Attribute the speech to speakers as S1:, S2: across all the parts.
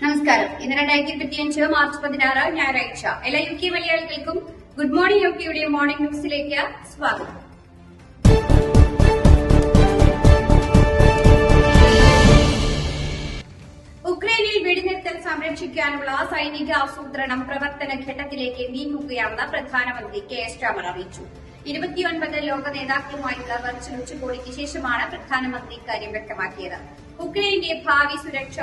S1: നമസ്കാരം ഇന്ന് രണ്ടായിരത്തി അഞ്ച് മാർച്ച് പതിനാറ് ഞായറാഴ്ച എല്ലാ യു കെ മലയാളികൾക്കും ഗുഡ് മോർണിംഗ് യു കെയുടെ മോർണിംഗ് ന്യൂസിലേക്ക് സ്വാഗതം ഉക്രൈനിൽ വെടിനിർത്തൽ സംരക്ഷിക്കാനുള്ള സൈനിക ആസൂത്രണം പ്രവർത്തന ഘട്ടത്തിലേക്ക് നീങ്ങുകയാണെന്ന് പ്രധാനമന്ത്രി കെ എസ് ചാമർ അറിയിച്ചു ഇരുപത്തിയൊൻപത് ലോക നേതാക്കളുമായുള്ള വെർച്വൽ ഉച്ചകോടിക്ക് ശേഷമാണ് പ്രധാനമന്ത്രി ഇക്കാര്യം വ്യക്തമാക്കിയത് ഉക്രൈനിന്റെ ഭാവി സുരക്ഷ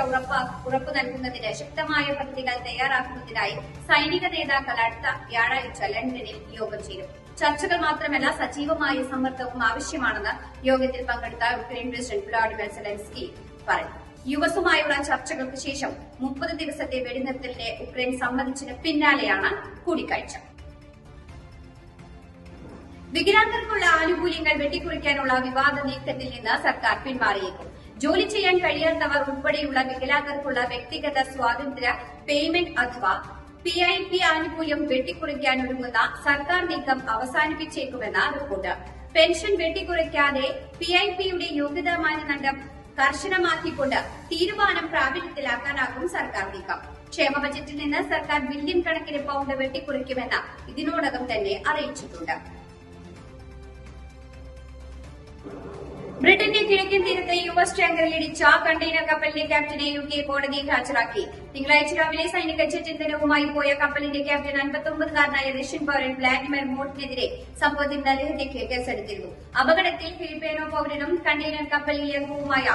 S1: ഉറപ്പു നൽകുന്നതിന് ശക്തമായ പദ്ധതികൾ തയ്യാറാക്കുന്നതിനായി സൈനിക നേതാക്കൾ അടുത്ത വ്യാഴാഴ്ച ലണ്ടനിൽ യോഗം ചേരും ചർച്ചകൾ മാത്രമല്ല സജീവമായ സമ്മർദ്ദവും ആവശ്യമാണെന്ന് യോഗത്തിൽ പങ്കെടുത്ത ഉക്രൈൻ പ്രസിഡന്റ് വ്ളാഡിമിർ സെലൻസ്കി പറഞ്ഞു യുവസുമായുള്ള ചർച്ചകൾക്ക് ശേഷം മുപ്പത് ദിവസത്തെ വെടിനിർത്തലിനെ ഉക്രൈൻ സമ്മതിച്ചതിന് പിന്നാലെയാണ് കൂടിക്കാഴ്ച വികലാംഗർക്കുള്ള ആനുകൂല്യങ്ങൾ വെട്ടിക്കുറിക്കാനുള്ള വിവാദ നീക്കത്തിൽ നിന്ന് സർക്കാർ പിന്മാറിയേക്കും ജോലി ചെയ്യാൻ കഴിയാത്തവർ ഉൾപ്പെടെയുള്ള വികലാംഗർക്കുള്ള വ്യക്തിഗത സ്വാതന്ത്ര്യ പേയ്മെന്റ് അഥവാ പി ഐ പി ആനുകൂല്യം വെട്ടിക്കുറിക്കാനൊരുങ്ങുന്ന ഒരുങ്ങുന്ന സർക്കാർ നീക്കം അവസാനിപ്പിച്ചേക്കുമെന്ന റിപ്പോർട്ട് പെൻഷൻ വെട്ടിക്കുറയ്ക്കാതെ പി ഐ പിയുടെ യോഗ്യതാ മാനദണ്ഡം കർശനമാക്കിക്കൊണ്ട് തീരുമാനം പ്രാബല്യത്തിലാക്കാനാകും സർക്കാർ നീക്കം ക്ഷേമ ബജറ്റിൽ നിന്ന് സർക്കാർ ബില്യൺ കണക്കിന് പൗണ്ട് വെട്ടിക്കുറയ്ക്കുമെന്ന് ഇതിനോടകം തന്നെ അറിയിച്ചിട്ടുണ്ട് ബ്രിട്ടന്റെ കിഴക്കൻ തീരത്ത് യു എസ് ടാങ്കറിലിടിച്ച കണ്ടെയ്നർ കപ്പലിന്റെ ക്യാപ്റ്റനെ യു കെ കോടതിയിൽ ഹാജരാക്കി തിങ്കളാഴ്ച രാവിലെ സൈനിക ചെറ്റിന്ധനവുമായി പോയ കപ്പലിന്റെ ക്യാപ്റ്റൻ അൻപത്തൊമ്പതുകാരനായ റഷ്യൻ പൌരൻ വ്ലാഡിമർ മോട്ടിനെതിരെ സംഭവത്തിൽ അദ്ദേഹത്തേക്ക് കേസെടുത്തിരുന്നു അപകടത്തിൽ ഫിലിപ്പീനോ പൌരനും കണ്ടെയ്നർ കപ്പലിൽ അംഗവുമായ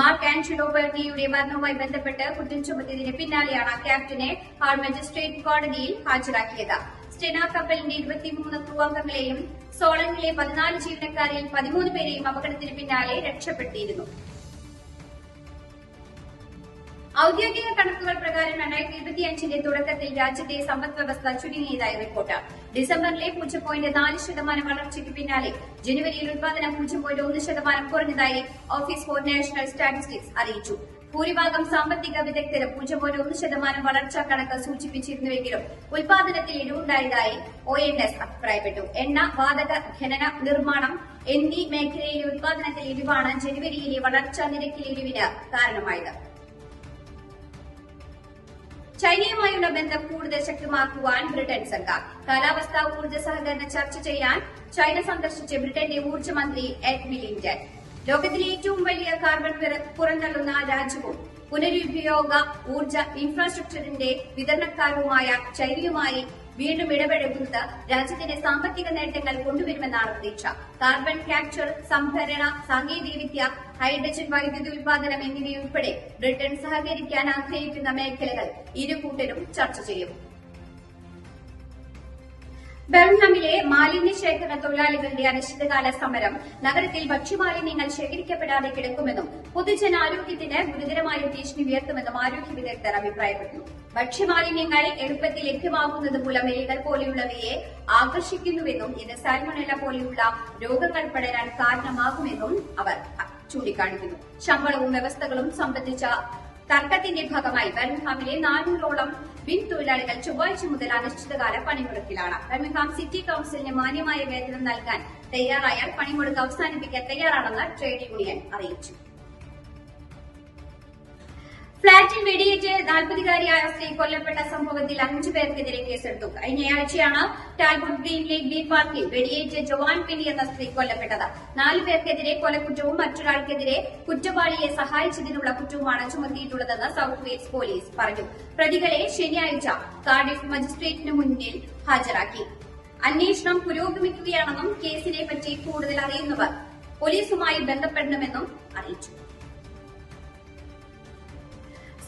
S1: മാർക്ക് ആൻഷലോ ബെർണിയുടെ മരണവുമായി ബന്ധപ്പെട്ട് കുറ്റം ചുമത്തിയതിന് പിന്നാലെയാണ് ക്യാപ്റ്റനെ ഹാൾ മജിസ്ട്രേറ്റ് കോടതിയിൽ ഹാജരാക്കിയത് സ്റ്റെന കപ്പലിന്റെ ഇരുപത്തിമൂന്ന് ക്രൂ അംഗങ്ങളെയും സോളനിലെ പതിനാല് ജീവനക്കാരിൽ പതിമൂന്ന് പേരെയും അപകടത്തിന് പിന്നാലെ രക്ഷപ്പെടുത്തിയിരുന്നു ഔദ്യോഗിക കണക്കുകൾ പ്രകാരം രണ്ടായിരത്തി ഇരുപത്തിയഞ്ചിന്റെ തുടക്കത്തിൽ രാജ്യത്തെ സമ്പദ് വ്യവസ്ഥ ചുരുങ്ങിയതായി റിപ്പോർട്ട് ഡിസംബറിലെ പൂജ്യം പോയിന്റ് നാല് ശതമാനം വളർച്ചയ്ക്ക് പിന്നാലെ ജനുവരിയിൽ ഉത്പാദനം പൂജ്യം പോയിന്റ് ഒന്ന് ശതമാനം കുറഞ്ഞതായി ഓഫീസ് ഫോർ നാഷണൽ സ്റ്റാറ്റിസ്റ്റിക്സ് അറിയിച്ചു ഭൂരിഭാഗം സാമ്പത്തിക വിദഗ്ധരും പൂജ്യം പോയിന്റ് ഒന്ന് ശതമാനം വളർച്ചാ കണക്ക് സൂചിപ്പിച്ചിരുന്നുവെങ്കിലും ഉൽപാദനത്തിൽ ഇടിവുണ്ടായതായി ഒ എൻ എസ് അഭിപ്രായപ്പെട്ടു എണ്ണ വാതക ഖനന നിർമ്മാണം എന്നീ മേഖലയിലെ ഉൽപാദനത്തിൽ ഇടിവാണ് ജനുവരിയിലെ വളർച്ചാ നിരക്കിലെ ഇടിവിന് കാരണമായത് ചൈനയുമായുള്ള ബന്ധം കൂടുതൽ ശക്തമാക്കുവാൻ ബ്രിട്ടൻ സർക്കാർ കാലാവസ്ഥാ ഊർജ്ജ സഹകരണ ചർച്ച ചെയ്യാൻ ചൈന സന്ദർശിച്ച ബ്രിട്ടന്റെ ഊർജ്ജമന്ത്രി എഡ് ലോകത്തിലെ ഏറ്റവും വലിയ കാർബൺ പുറന്തള്ളുന്ന രാജ്യവും പുനരുപയോഗ ഊർജ ഇൻഫ്രാസ്ട്രക്ചറിന്റെ വിതരണക്കാരുമായ ചൈനയുമായി വീണ്ടും ഇടപെടുന്നത് രാജ്യത്തിന്റെ സാമ്പത്തിക നേട്ടങ്ങൾ കൊണ്ടുവരുമെന്നാണ് പ്രതീക്ഷ കാർബൺ ക്യാപ്ചർ സംഭരണ സാങ്കേതികവിദ്യ ഹൈഡ്രജൻ വൈദ്യുതി ഉൽപാദനം എന്നിവയുൾപ്പെടെ ബ്രിട്ടൻ സഹകരിക്കാൻ ആഗ്രഹിക്കുന്ന മേഖലകൾ ഇരു കൂട്ടരും ചർച്ച ചെയ്യും ബെർൺഹാമിലെ മാലിന്യ ശേഖരണ തൊഴിലാളികളുടെ അനിശ്ചിതകാല സമരം നഗരത്തിൽ ഭക്ഷ്യമാലിന്യങ്ങൾ ശേഖരിക്കപ്പെടാതെ കിടക്കുമെന്നും പൊതുജനാരോഗ്യത്തിന് ഗുരുതരമായ ഭീഷണി ഉയർത്തുമെന്നും ആരോഗ്യ വിദഗ്ധർ അഭിപ്രായപ്പെട്ടു ഭക്ഷ്യമാലിന്യങ്ങൾ എളുപ്പത്തിൽ ലഭ്യമാകുന്നത് മൂലം എലികൾ പോലെയുള്ളവയെ ആകർഷിക്കുന്നുവെന്നും ഇത് സൽമണല പോലെയുള്ള രോഗങ്ങൾ പടരാൻ കാരണമാകുമെന്നും അവർ ചൂണ്ടിക്കാണിക്കുന്നു ശമ്പളവും വ്യവസ്ഥകളും സംബന്ധിച്ച തർക്കത്തിന്റെ ഭാഗമായി ബർമിംഗ്ഹാമിലെ നാനൂറോളം ബിൻ തൊഴിലാളികൾ ചൊവ്വാഴ്ച മുതൽ അനിശ്ചിതകാല പണിമുടക്കിലാണ് ബർമിംഗ്ഹാം സിറ്റി കൌൺസിലിന് മാന്യമായ വേതനം നൽകാൻ തയ്യാറായാൽ പണിമുടക്ക് അവസാനിപ്പിക്കാൻ തയ്യാറാണെന്ന് ട്രേഡ് യൂണിയൻ അറിയിച്ചു ഫ്ളാറ്റിൽ വെടിയേറ്റ് നാൽപ്പതുകാരിയായ സ്ത്രീ കൊല്ലപ്പെട്ട സംഭവത്തിൽ അഞ്ചു പേർക്കെതിരെ കേസെടുത്തു കഴിഞ്ഞയാഴ്ചയാണ് ടാൽബുഡ് ഗ്രീനിലെ ഗ്രീൻ പാർക്കിൽ വെടിയേറ്റ് ജവാൻ പിനി എന്ന സ്ത്രീ കൊല്ലപ്പെട്ടത് നാലു പേർക്കെതിരെ കൊലക്കുറ്റവും മറ്റൊരാൾക്കെതിരെ കുറ്റവാളിയെ സഹായിച്ചതിനുള്ള കുറ്റവുമാണ് ചുമത്തിയിട്ടുള്ളതെന്ന് സൌത്ത് വെയിൽസ് പോലീസ് പറഞ്ഞു പ്രതികളെ ശനിയാഴ്ച കാർഡിഫ് മജിസ്ട്രേറ്റിന് മുന്നിൽ ഹാജരാക്കി അന്വേഷണം പുരോഗമിക്കുകയാണെന്നും കേസിനെ പറ്റി കൂടുതൽ അറിയുന്നവർ പോലീസുമായി ബന്ധപ്പെടണമെന്നും അറിയിച്ചു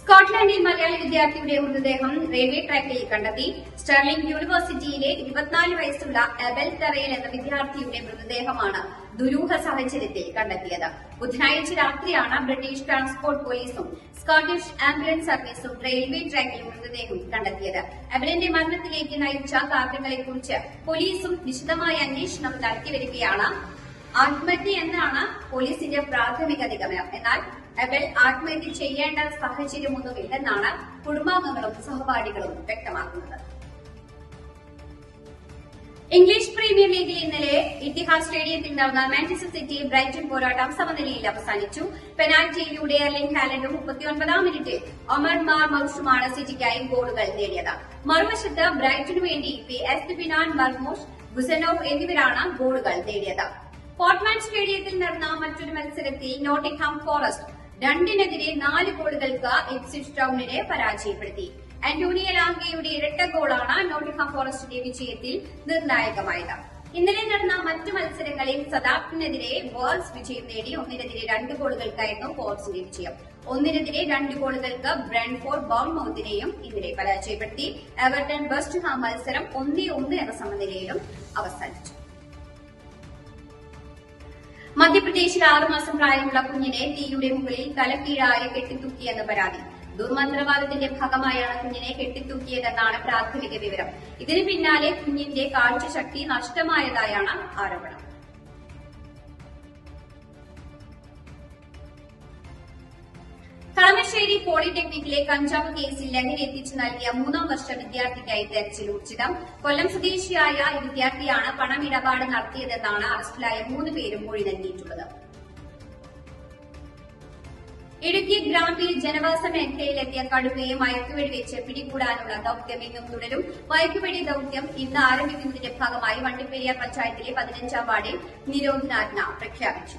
S1: സ്കോട്ട്ലൻഡിൽ മലയാളി വിദ്യാർത്ഥിയുടെ മൃതദേഹം റെയിൽവേ ട്രാക്കിൽ കണ്ടെത്തി സ്റ്റെർലിംഗ് യൂണിവേഴ്സിറ്റിയിലെ ഇരുപത്തിനാല് വയസ്സുള്ള എബൽ തറയൽ എന്ന വിദ്യാർത്ഥിയുടെ മൃതദേഹമാണ് ദുരൂഹ സാഹചര്യത്തിൽ കണ്ടെത്തിയത് ബുധനാഴ്ച രാത്രിയാണ് ബ്രിട്ടീഷ് ട്രാൻസ്പോർട്ട് പോലീസും സ്കോട്ടിഷ് ആംബുലൻസ് സർവീസും റെയിൽവേ ട്രാക്കിൽ മൃതദേഹം കണ്ടെത്തിയത് എബലിന്റെ മരണത്തിലേക്ക് നയിച്ച കാര്യങ്ങളെക്കുറിച്ച് പോലീസും വിശദമായ അന്വേഷണം നടത്തി വരികയാണ് ആത്മഹത്യ എന്നാണ് പോലീസിന്റെ പ്രാഥമിക നിഗമനം എന്നാൽ വെൽ ആത്മഹത്യ ചെയ്യേണ്ട സാഹചര്യമൊന്നും ഇല്ലെന്നാണ് കുടുംബാംഗങ്ങളും സഹപാഠികളും വ്യക്തമാക്കുന്നത് ഇംഗ്ലീഷ് പ്രീമിയർ ലീഗിൽ ഇന്നലെ ഇത്തിഹാസ് സ്റ്റേഡിയത്തിൽ നടന്ന മാഞ്ചസ്റ്റർ സിറ്റി ബ്രൈറ്റൺ പോരാട്ടം സമനിലയിൽ അവസാനിച്ചു പെനാൽറ്റിയിലൂടെ എർലിംഗ് ഹാലൻഡും മുപ്പത്തിയൊൻപതാം മിനിറ്റിൽ ഒമർ മാർ മൌസുമാണ് സിറ്റിക്കായി ഗോളുകൾ നേടിയത് മറുവശത്ത് ബ്രൈറ്റനു വേണ്ടി പി എസ് ബിനാൻ മർമോഷ് ഗുസനോവ് എന്നിവരാണ് ഗോളുകൾ നേടിയത് പോർട്ട്മാൻ സ്റ്റേഡിയത്തിൽ നടന്ന മറ്റൊരു മത്സരത്തിൽ നോട്ടിംഗ്ഹാം ഫോറസ്റ്റ് രണ്ടിനെതിരെ നാല് ഗോളുകൾക്ക് ഇപ്സിറ്റ് ടൗണിനെ പരാജയപ്പെടുത്തി ആന്റോണിയ ലാംഗയുടെ ഇരട്ട ഗോളാണ് നോട്ടിംഗ്ഹാം ഫോറസ്റ്റിന്റെ വിജയത്തിൽ നിർണായകമായത് ഇന്നലെ നടന്ന മറ്റു മത്സരങ്ങളിൽ സദാപ്റ്റിനെതിരെ വേൾസ് വിജയം നേടി ഒന്നിനെതിരെ രണ്ട് ഗോളുകൾക്കായിരുന്നു ഫോർസിന്റെ വിജയം ഒന്നിനെതിരെ രണ്ട് ഗോളുകൾക്ക് ബ്രാൻഫോർഡ് ബോൺമൌത്തിനെയും ഇന്നലെ പരാജയപ്പെടുത്തി എവർട്ടൺ ബസ്റ്റ് ഹാം മത്സരം ഒന്നേ ഒന്ന് എന്ന സമനിലയിലും അവസാനിച്ചു മധ്യപ്രദേശിൽ ആറുമാസം പ്രായമുള്ള കുഞ്ഞിനെ തീയുടെ മുകളിൽ തലക്കീഴായി കെട്ടിത്തൂക്കിയെന്ന പരാതി ദുർമന്ത്രവാദത്തിന്റെ ഭാഗമായാണ് കുഞ്ഞിനെ കെട്ടിത്തൂക്കിയതെന്നാണ് പ്രാഥമിക വിവരം ഇതിനു പിന്നാലെ കുഞ്ഞിന്റെ കാഴ്ചശക്തി നഷ്ടമായതായാണ് ആരോപണം തലശ്ശേരി പോളിടെക്നിക്കിലെ കഞ്ചാവ് കേസിൽ ലഹരി എത്തിച്ചു നൽകിയ മൂന്നാം വർഷ വിദ്യാർത്ഥിക്കായി തെരച്ചിൽ ഊർജിതം കൊല്ലം സ്വദേശിയായ വിദ്യാർത്ഥിയാണ് പണമിടപാട് നടത്തിയതെന്നാണ് അറസ്റ്റിലായ മൂന്ന് പേരും മൊഴി നൽകിയിട്ടുള്ളത് ഇടുക്കി ഗ്രാമ്പിൽ ജനവാസ മേഖലയിലെത്തിയ കടുവയെ മയക്കുവെടി വെച്ച് പിടികൂടാനുള്ള ദൌത്യം ഇന്നും തുടരും മയക്കുവെടി ദൌത്യം ഇന്ന് ആരംഭിക്കുന്നതിന്റെ ഭാഗമായി വണ്ടിപ്പെരിയാർ പഞ്ചായത്തിലെ പതിനഞ്ചാം വാർഡിൽ നിരോധനാജ്ഞ പ്രഖ്യാപിച്ചു